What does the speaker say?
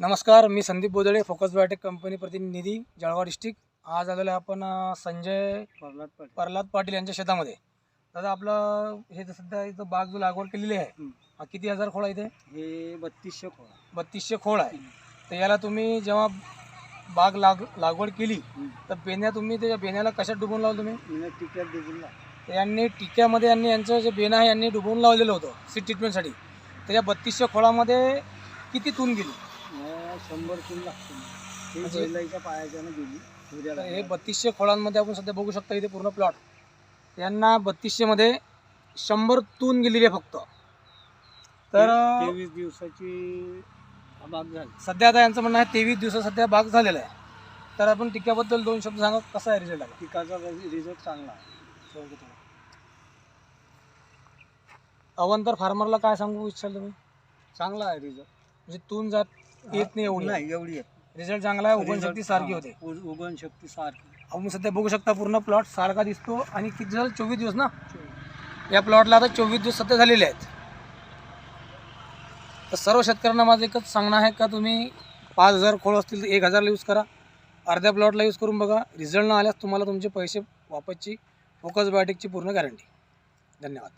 नमस्कार मी Sandeep Bodale focus biotech company प्रतिनिधी Jalgaon district. आज आलेलो आहे आपण संजय प्रल्हाद पाटील. प्रल्हाद पाटील यांच्या शेतामध्ये. दादा आपलं हे सध्या इथं बाग जो लागवड केलेली आहे हं. किती हजार खोळा इथे? हे बत्तीसशे खोळा. बत्तीसशे खोळ आहे. तर याला तुम्ही जेव्हा बाग लाग लागवड केली तर बेण्या तुम्ही त्या बेण्याला कशात डुबून लावलं तुम्ही? टिक्यात डुबून तर यांनी टिक्यामध्ये यांनी यांचं जे बेणं आहे यांनी डुबवून लावलेलं होतं सीड ट्रीटमेंटसाठी तर या बत्तीसशे खोळामध्ये किती तून गेली? शंभर किलो लागतो. ही म्हणजे- पायाच्यानं गेली तर हे बत्तीसशे खोळांमध्ये आपण सध्या बघू शकता इथे पूर्ण प्लॉट यांना बत्तीसशेमध्ये शंभर तून गेलेली आहे फक्त. तर तेवीस दिवसाची बाग झाली. सध्या आता यांचं म्हणणं आहे तेवीस दिवसात सध्या बाग झालेला आहे. तर आपण टिक्याबद्दल दोन शब्द सांगा कसा आहे रिझल्ट आला? पिकाचा रिझल्ट चांगला आहे. अवंतर फार्मरला काय सांगू इच्छाल तुम्ही? चांगला आहे रिझल्ट म्हणजे तून जात येत नाही एवढी. नाही एवढी येत रिझल्ट चांगला आहे उगवण शक्ती सारखी होते. उगवण शक्ती सारखी. आपण सध्या बघू शकता पूर्ण प्लॉट सारखा दिसतो आणि किती झालं? चोवीस दिवस ना? या प्लॉटला आता चोवीस दिवस सध्या झालेले आहेत. तर सर्व शेतकऱ्यांना माझं एकच सांगणं आहे का तुम्ही पाच हजार खोळ असतील तर एक हजारला यूज करा. अर्ध्या प्लॉटला यूज करून बघा. रिझल्ट न आल्यास तुम्हाला तुमचे पैसे वापसची फोकस बायोटिकची पूर्ण गॅरंटी धन्यवाद.